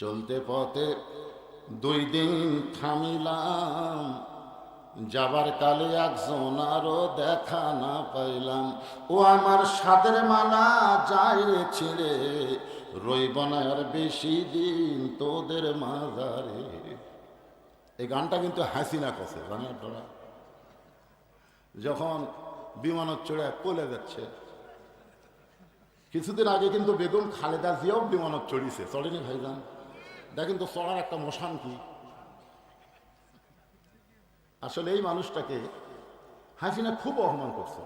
চলতে পথে দুই দিন থামিলাম, যাবার কালে একজন আরও দেখা না পাইলাম। ও আমার সাদের মালা যায় ছিঁড়ে, রইব না আর বেশি দিন তোদের মাজারে। এই গানটা কিন্তু হাসিনা কষে আপনারা যখন বিমানত চড়ে কোলে যাচ্ছে, কিছুদিন আগে কিন্তু বেগম খালেদা জিয়াও বিমানত চড়িছে। চড়েনি ভাইজান? দেখেন তো চড়ার একটা মশান কি? আসলে এই মানুষটাকে হাসিনা খুব অপমান করছে।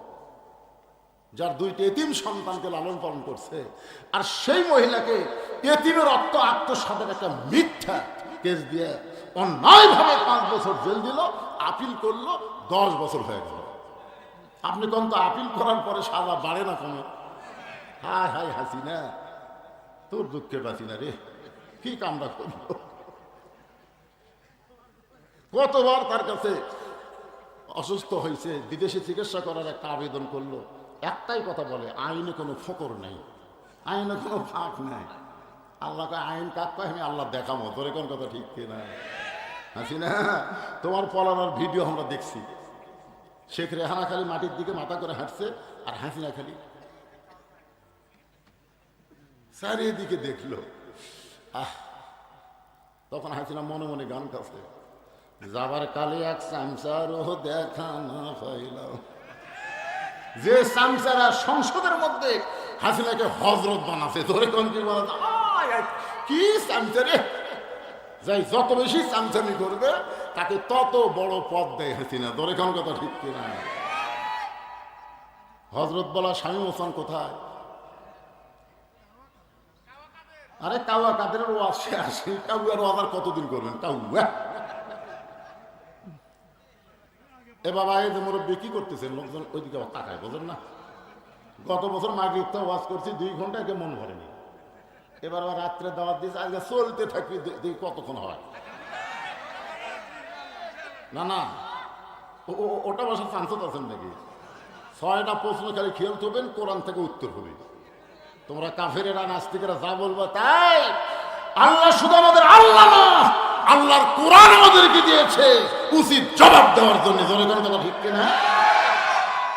যার দুইটি এতিম সন্তানকে লালন পালন করছে। আর সেই মহিলাকে এতিমের অর্থ আত্মসাতের একটা মিথ্যা কেস দিয়ে অন্যায়ভাবে পাঁচ বছর জেল দিল, আপিল করল, দশ বছর হয়ে গেল। আপনি কোন তো আপিল করার পরে সাজা বাড়ে না কমে হায় হায় হাসিনা, তোর দুঃখে বাঁচি না রে। কি কামরা করল? কতবার তার কাছে অসুস্থ হয়েছে, বিদেশে চিকিৎসা করার একটা আবেদন করল, একটাই কথা বলে, আইনে কোনো ফকর নেই, আইনে কোনো ফাঁক নেই। আল্লাহকে আইন কাক আমি আল্লাহ দেখাবো তোর কোন কথা ঠিক কিনা? হাসি না? তোমার পলানোর ভিডিও আমরা দেখছি। শেখ রেহানা খালি মাটির দিকে মাথা করে হাঁটছে, আর হাসিনা খালি। চারিদিকে দেখল। আহ, তখন হাসিনা মনে মনে গান কাছে যাবার কালে এক সামসারও দেখা না পাইলাম যে সামসারা সংসদের মধ্যে হাসিনাকে হজরত বানাছে, ধরে কোন কি কি সামসারে যাই যত বেশি সামসামি করবে, তাকে তত বড় পদ দেয় হাসিনা, ধরে কোন কথা ঠিক কিনা? হজরত বলা স্বামী মোসান কোথায়? আরে কাউয়া কাদের ওয়াজ সে আসে কাউয়ার ওয়াজ আর কতদিন করবেন? কাউয়া। এ বাবা, এই যে মুরব্বী কি করতেছেন? লোকজন ওইদিকে তাকায়, বোঝেন না? গত বছর মাগরিবটা ওয়াজ করছি, দুই ঘণ্টা একে মন ভরেনি। এবার আবার রাত্রে দাওয়াত দিয়েছে, আজকে চলতে থাকবি দে- দেখি কতক্ষণ হয়। না না। ওটা বসার চান্স আছেন নাকি? ছয়টা প্রশ্ন খালি খেয়াল করবেন কোরআন থেকে উত্তর হবে। তোমরা কাফেরেরা, নাস্তিকেরা যা বলব তাই। আল্লাহ শুধু আমাদের আল্লাহ না, আল্লাহর কোরআন আমাদেরকে দিয়েছে। উচিত জবাব দেওয়ার জন্য। জনগণ কথা ঠিক কিনা?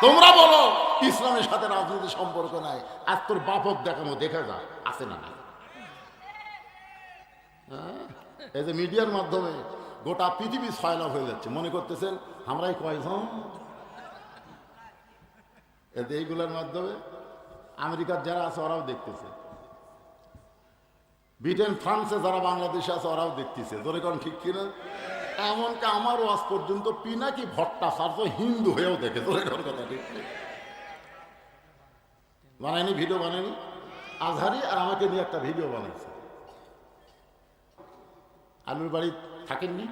তোমরা বলো, ইসলামের সাথে রাজনীতির সম্পর্ক নাই। আজ তোর বাপক দেখানো দেখা যা, আছে না নাই? হ্যাঁ? এই যে মিডিয়ার মাধ্যমে গোটা পৃথিবী ছয়লাভ হয়ে যাচ্ছে। মনে করতেছেন, আমরাই কয়জন? এইগুলোর মাধ্যমে আমেরিকার যারা আছে, ওরাও দেখতেছে। ব্রিটেন, ফ্রান্সে যারা, বাংলাদেশে আছে, ওরাও দেখতেছে। ধরে কোন ঠিক কিনা? এমনকি আমার ওয়াজ পর্যন্ত পিনাকি ভট্টাচার্য হিন্দু হয়েও দেখে, ধরে কোন কথা ঠিক? বানায়নি, ভিডিও বানায়নি? আজহারি আর আমাকে নিয়ে একটা ভিডিও বানাইছে। আলুর বাড়ি থাকেননি?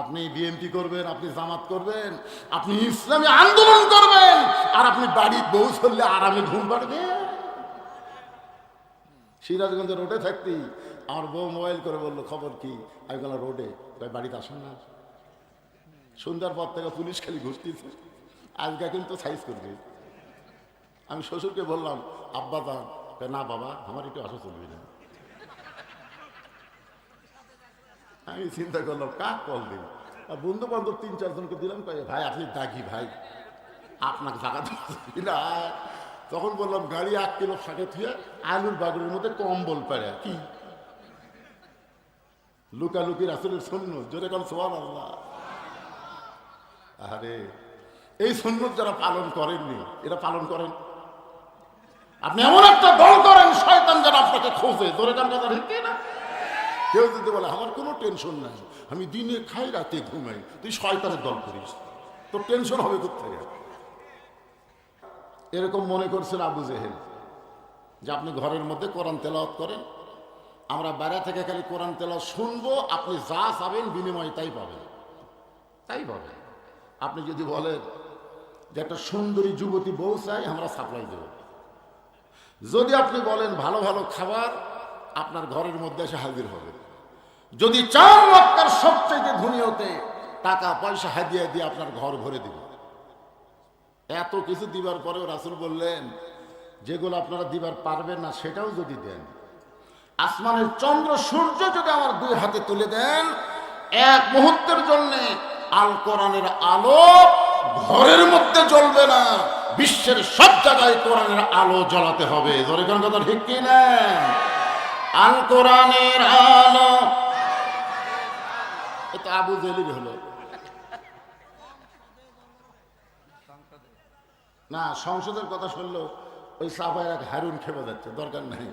আপনি বিএমপি করবেন, আপনি জামাত করবেন, আপনি ইসলামী আন্দোলন করবেন, আর আপনি বাড়ির বউ চললে আরামে ঘুম পাড়বে। সিরাজগঞ্জ রোডে থাকতেই আমার বউ মোবাইল করে বলল, খবর কি? আমি বললাম রোডে কই বাড়িতে আসুন না। সন্ধ্যার পর থেকে পুলিশ খালি ঘুরতেছে আজকে কিন্তু সাইজ করবে। আমি শ্বশুরকে বললাম, আব্বা দান না বাবা, আমার একটু আসা চলবে না আমি চিন্তা করলাম কাক কল দিই আর বন্ধু বান্ধব তিন চারজনকে দিলাম, কয়ে, ভাই, আপনি দাগি ভাই। আপনাকে না। তখন বললাম, গাড়ি এক কিলো ফাঁকে থুয়ে আলুর বাগুরের মধ্যে কম্বল পারে কি? লুকালুকির আসলের শূন্য জোরে কল সোয়াল আল্লাহ আরে, এই সুন্নত যারা পালন করেননি, এরা পালন করেন। আপনি এমন একটা দল করেন, শয়তান যারা আপনাকে খোঁজে। ধরে কান কথা না কেউ যদি বলে, আমার কোনো টেনশন নাই, আমি দিনে খাই, রাতে ঘুমাই, তুই শয়তানের দল করিস। তোর টেনশন হবে কোথেকে এরকম মনে করছেন আবু জেহেল, যে আপনি ঘরের মধ্যে কোরআন তেলাওয়াত করেন, আমরা বাইরে থেকে খালি কোরআন তেলাওয়াত শুনব, আপনি যা চাবেন বিনিময়ে তাই পাবেন। তাই পাবেন। আপনি যদি বলেন যে একটা সুন্দরী যুবতী বউ চাই, আমরা সাপ্লাই দেব। যদি আপনি বলেন ভালো ভালো খাবার, আপনার ঘরের মধ্যে এসে হাজির হবে। যদি চার মক্কার সবচেয়ে ধনী হতে, টাকা, পয়সা হাদিয়া দিয়ে আপনার ঘর ভরে দিব। এত কিছু দিবার পরেও রাসুল বললেন, যেগুলো আপনারা দিবার পারবেন না, সেটাও যদি দেন। আসমানের চন্দ্র, সূর্য যদি আমার দুই হাতে তুলে দেন, এক মুহূর্তের জন্য আল কোরআনের আলো ঘরের মধ্যে জ্বলবে না, বিশ্বের সব জায়গায় কোরআনের আলো জ্বলাতে হবে। জোরে কোন কথা ঠিক কি না আল কোরআনের আলো এটা আবু জেলির হলো। না, সংসদের কথা শুনলেও ওই সাফায় এক হারুন খেপে যাচ্ছে, দরকার নেই।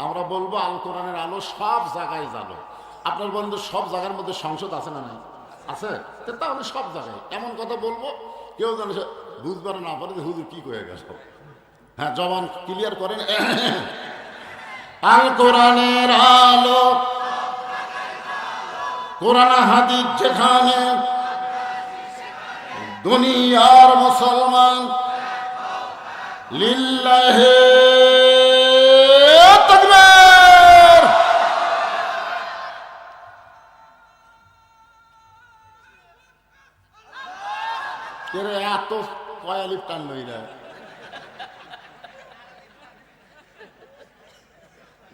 আমরা বলব, আল কোরআনের আলো সব জায়গায় জানো আপনার বন্ধু সব জায়গার মধ্যে সংসদ আছে না নাই? আছে? তো তাহলে সব জায়গায়। এমন কথা বলব, কেউ জানে বুঝবার না পারে হুজুর কি করে গেল। হ্যাঁ জবান ক্লিয়ার করেন। আল কোরআনের আলো কোরআন হাদিস যেখানে দুনিয়ার মুসলমান লিল্লাহে এত কয়ালিপ টান লইরা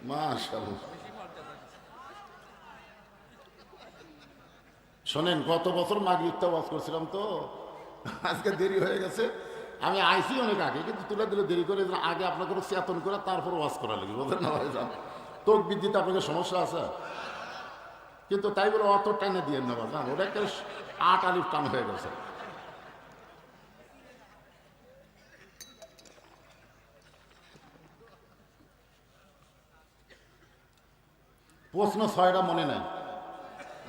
মাশাআল্লাহ। শোনেন, গত বছর মাগরিবটা ওয়াজ করছিলাম তো। আজকে দেরি হয়ে গেছে। আমি আইসি অনেক আগে, কিন্তু তুলে দিলে দেরি করে আগে আপনাকে চেতন করে তারপর ওয়াজ করা লাগে বলতেন না ভাই যান তোক বিদ্যুৎ আপনাকে সমস্যা আছে? কিন্তু তাই বলে অত টানে দিয়ে নেওয়া যান ওটা একটা আট আলিফ টান হয়ে গেছে। প্রশ্ন ছয়টা মনে নাই।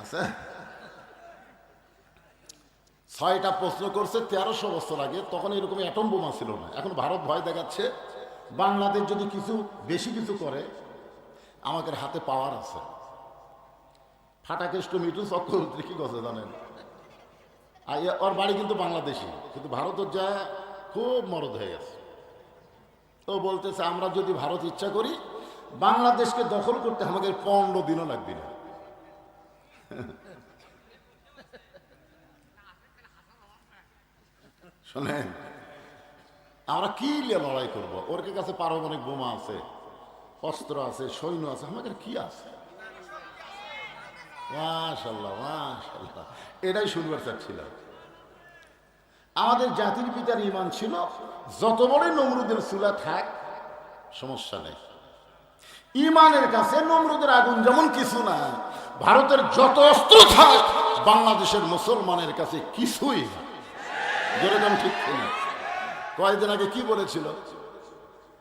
আছে? ছয়টা প্রশ্ন করছে তেরোশো বছর আগে, তখন এরকম অ্যাটম বোমা ছিল না। এখন ভারত ভয় দেখাচ্ছে, বাংলাদেশ যদি কিছু, বেশি কিছু করে, আমাদের হাতে পাওয়ার আছে। ফাটাকেষ্ট মিটু চক্রবর্তী কি কথা জানেন। আর ওর বাড়ি কিন্তু বাংলাদেশি কিন্তু ভারতের যা খুব মরদ হয়ে গেছে। তো বলতেছে, আমরা যদি ভারত ইচ্ছা করি, বাংলাদেশকে দখল করতে আমাদের পনেরো দিনও লাগবে না। শোনেন, আমরা কি নিয়ে লড়াই করব? ওর কাছে পারমাণবিক বোমা আছে, অস্ত্র আছে, সৈন্য আছে? আমাদের কি আছে? মাশাল্লাহ মাশাল্লাহ এটাই শুনবার চাচ্ছিলাম। আমাদের জাতির পিতার ইমান ছিল, যত বড়ই নমরুদের চুলা থাক, সমস্যা নেই। ইমানের কাছে নমরুদের আগুন যেমন কিছু না, ভারতের যত অস্ত্র থাক, বাংলাদেশের মুসলমানের কাছে কিছুই না। যেরকম ঠিক কিনা? কয়েকদিন আগে কি বলেছিল?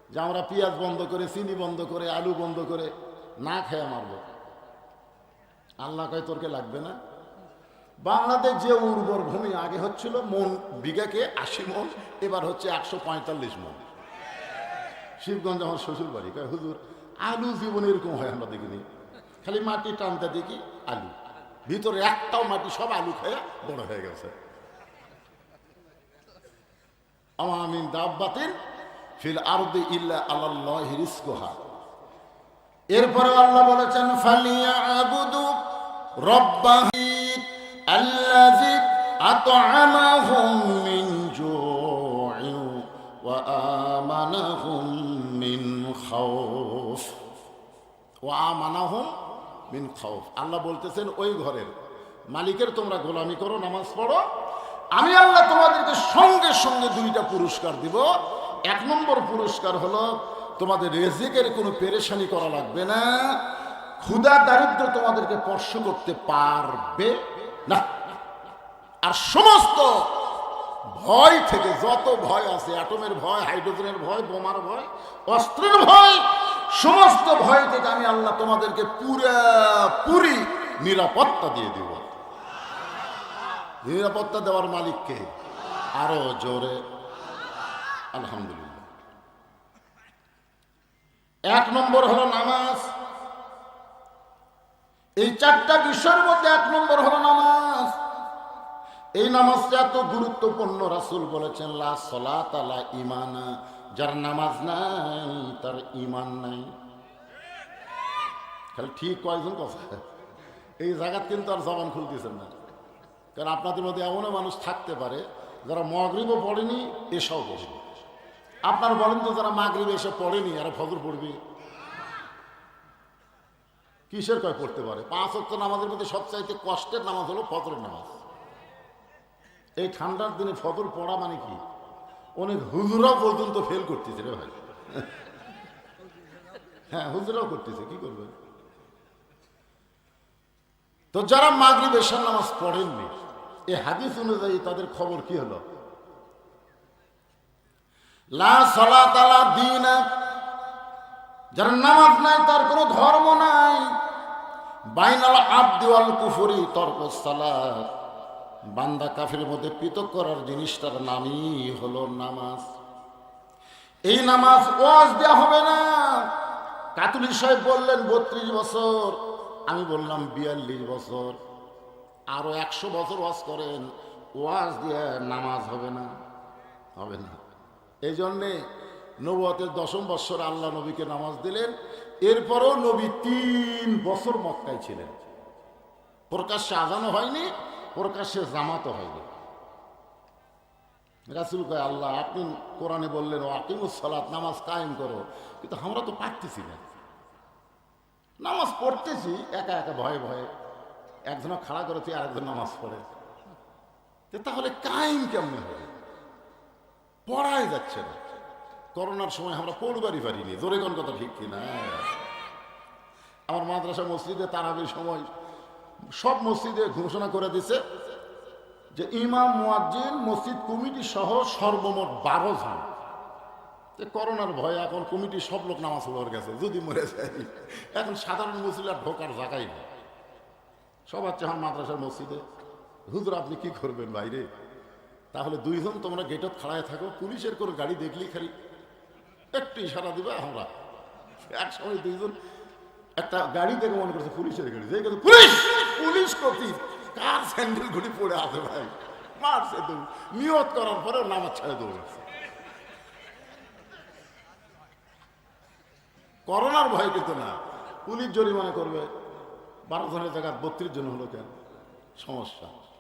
যে আমরা পেঁয়াজ বন্ধ করে, চিনি বন্ধ করে, আলু বন্ধ করে না খেয়ে মারব। আল্লাহ কয় তোরকে লাগবে না? বাংলাদেশ যে উর্বর ভূমি আগে হচ্ছিল মন বিঘাকে আশি মন, এবার হচ্ছে একশো পঁয়তাল্লিশ মন। শিবগঞ্জ আমার শ্বশুর বাড়ি, কয়, হুজুর, আলু জীবনে এরকম হয় আমরা দেখিনি। খালি মাটি টানতে দেখি আলু। ভিতরে একটাও মাটি, সব আলু খেয়ে বড় হয়ে গেছে। আমামিন দাব্বাতিন ফিল আরদি ইল্লা আল্লাহ রিজকুহা। এরপরে আল্লাহ বলেছেন ফালিয়া আবুদু রব্বাহি আল্লাযী আত'আমাহুম মিন জু'ইন ওয়া আমানাহুম মিন খাউফ। ওয়া আমানাহুম মিন খাউফ। আল্লাহ বলতেছেন, ওই ঘরের মালিকের তোমরা গোলামি করো, নামাজ পড়ো আমি আল্লাহ তোমাদেরকে সঙ্গে সঙ্গে দুইটা পুরস্কার দিব। এক নম্বর পুরস্কার হলো তোমাদের রেজিকের কোনো পেরেশানি করা লাগবে না। ক্ষুদা দারিদ্র তোমাদেরকে স্পর্শ করতে পারবে না। আর সমস্ত ভয় থেকে যত ভয় আছে, অ্যাটমের ভয়, হাইড্রোজেনের ভয়, বোমার ভয়, অস্ত্রের ভয়, সমস্ত ভয় থেকে আমি আল্লাহ তোমাদেরকে পুরা পুরি নিরাপত্তা দিয়ে দিব। নিরাপত্তা দেওয়ার মালিককে আরও জোরে। আলহামদুলিল্লাহ। এক নম্বর হলো নামাজ। এই চারটা বিষয়ের মধ্যে এক নম্বর হলো নামাজ। এই নামাজটা এত গুরুত্বপূর্ণ, রাসুল বলেছেন, লা সলাত আলা ইমানা যার নামাজ নাই, তার ইমান নাই। খালি ঠিক কয়জন কথা। এই জায়গাত কিন্তু আর জবান খুলতেছেন না। কারণ আপনাদের মধ্যে এমনও মানুষ থাকতে পারে যারা মগরিবও পড়েনি এসব পড়েনি। আপনার বলেন তো যারা মাগরিব এসে পড়েনি আর ফজর পড়বে? কিসের কয় পড়তে পারে? পাঁচ অক্ট নামাজের মধ্যে সবচাইতে কষ্টের নামাজ হলো ফজরের নামাজ। এই ঠান্ডার দিনে ফজর পড়া মানে কি? অনেক হুজুরাও পর্যন্ত ফেল করতেছে রে ভাই। হ্যাঁ হুজুরাও করতেছে, কি করবে? তো যারা মাগরিব, এশার নামাজ পড়েননি এই হাদিস অনুযায়ী তাদের খবর কি হলো? লা সালাত আলা দিন, যার নামাজ নাই, তার কোনো ধর্ম নাই। বাইনাল আব্দি ওয়াল কুফরি তর্ক সালাত। বান্দা কাফের মধ্যে পৃথক করার জিনিসটার নামই হলো নামাজ। এই নামাজ ওয়াজ দেওয়া হবে না। কাতুলি সাহেব বললেন, বত্রিশ বছর। আমি বললাম, বিয়াল্লিশ বছর। আরও একশো বছর ওয়াজ করেন, ওয়াজ দিয়ে নামাজ হবে না হবে না। এই জন্যে নবতের দশম বৎসর আল্লাহ নবীকে নামাজ দিলেন, এরপরও নবী তিন বছর মক্কায় ছিলেন। প্রকাশ্যে আজানো হয়নি, প্রকাশ্যে জামাতও হয়নি। রাসুল কয়, আল্লাহ, আপনি কোরআনে বললেন ও আকিমুস সালাত, নামাজ কায়েম করো। কিন্তু আমরা তো পারতেছি না। নামাজ পড়তেছি, একা একা ভয়ে ভয়ে। একজন খাড়া করেছি, আরেকজন নামাজ পড়ে। তাহলে কায়েম কেমন হবে? পড়াই যাচ্ছে না। করোনার সময় আমরা পড়বারই পারিনি। জোরে কোন কথা ঠিক কিনা? আমার মাদ্রাসা মসজিদে তারাবির সময় সব মসজিদে ঘোষণা করে দিছে যে ইমাম, মুয়াজ্জিন, মসজিদ, কমিটি সহ সর্বমোট বারো জন। করোনার ভয়ে এখন কমিটি সব লোক নামাজ পড়ার গেছে, যদি মরে যায়। এখন সাধারণ মুসলিম আর ঢোকার জায়গাই নেই। সবার চাহান মাদ্রাসার মসজিদে। হুজুর, আপনি কি করবেন বাইরে তাহলে দুইজন তোমরা গেটত খাড়ায় থাকো, পুলিশের কোনো গাড়ি দেখলেই খালি? একটু ইশারা দিবে আমরা। এক সময় দুইজন একটা গাড়ি দেখে মনে করছে পুলিশের গাড়ি। দেখে পুলিশ! পুলিশ কপি কার স্যান্ডেল ঘুরি পড়ে আছে ভাই? মারছে তো নিয়ত করার পরে নামাজ ছেড়ে দৌড়াচ্ছে করোনার ভয় কিন্তু না। পুলিশ জরিমানা করবে। বারো ধরনের জায়গায় বত্রিশ জন হলো কেন? সমস্যা।